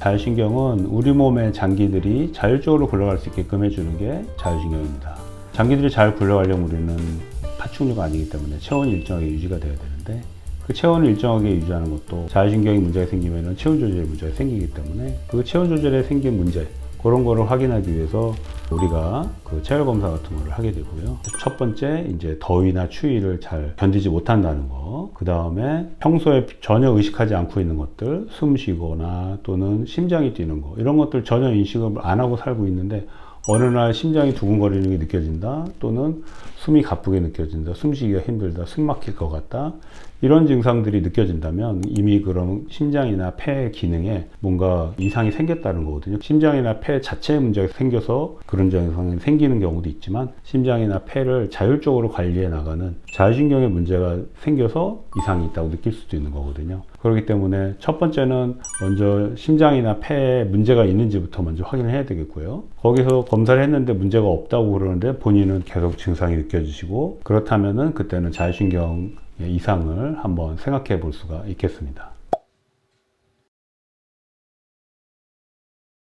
자율신경은 우리 몸의 장기들이 자율적으로 굴러갈 수 있게끔 해주는 게 자율신경입니다. 장기들이 잘 굴러가려면 우리는 파충류가 아니기 때문에 체온이 일정하게 유지가 돼야 되는데 그 체온을 일정하게 유지하는 것도 자율신경이 문제가 생기면 체온 조절에 문제가 생기기 때문에 그 체온 조절에 생긴 문제 그런 거를 확인하기 위해서 우리가 그 체열 검사 같은 거를 하게 되고요. 첫 번째 이제 더위나 추위를 잘 견디지 못한다는 거. 그 다음에 평소에 전혀 의식하지 않고 있는 것들, 숨 쉬거나 또는 심장이 뛰는 거 이런 것들 전혀 인식을 안 하고 살고 있는데 어느 날 심장이 두근거리는 게 느껴진다. 또는 숨이 가쁘게 느껴진다. 숨쉬기가 힘들다. 숨 막힐 것 같다. 이런 증상들이 느껴진다면 이미 그런 심장이나 폐 기능에 뭔가 이상이 생겼다는 거거든요. 심장이나 폐 자체에 문제가 생겨서 그런 증상이 생기는 경우도 있지만 심장이나 폐를 자율적으로 관리해 나가는 자율신경에 문제가 생겨서 이상이 있다고 느낄 수도 있는 거거든요 그렇기 때문에 첫 번째는 먼저 심장이나 폐에 문제가 있는지부터 먼저 확인을 해야 되겠고요. 거기서 검사를 했는데 문제가 없다고 그러는데 본인은 계속 증상이 느껴지시고 그렇다면은 그때는 자율신경 이상을 한번 생각해 볼 수가 있겠습니다.